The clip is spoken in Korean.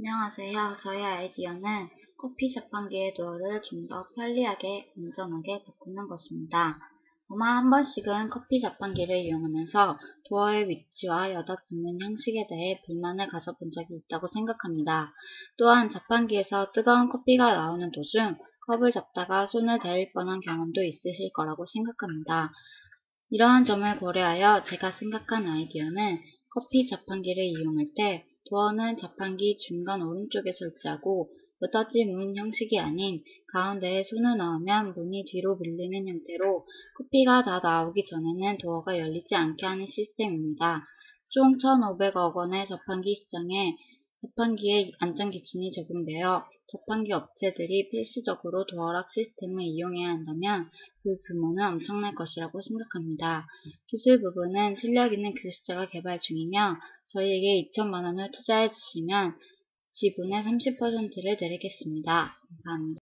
안녕하세요. 저희 아이디어는 커피 자판기의 도어를 좀 더 편리하게, 안전하게 바꾸는 것입니다. 아마 한 번씩은 커피 자판기를 이용하면서 도어의 위치와 여닫는 형식에 대해 불만을 가져본 적이 있다고 생각합니다. 또한 자판기에서 뜨거운 커피가 나오는 도중 컵을 잡다가 손을 대일 뻔한 경험도 있으실 거라고 생각합니다. 이러한 점을 고려하여 제가 생각한 아이디어는 커피 자판기를 이용할 때 도어는 자판기 중간 오른쪽에 설치하고 여닫이 문 형식이 아닌 가운데에 손을 넣으면 문이 뒤로 밀리는 형태로 커피가 다 나오기 전에는 도어가 열리지 않게 하는 시스템입니다. 총 1,500억 원의 자판기 시장에 자판기의 안전기준이 적용되어 자판기 업체들이 필수적으로 도어락 시스템을 이용해야 한다면 그 규모는 엄청날 것이라고 생각합니다. 기술 부분은 실력 있는 기술자가 개발 중이며 저희에게 2천만 원을 투자해 주시면 지분의 30%를 드리겠습니다. 감사합니다.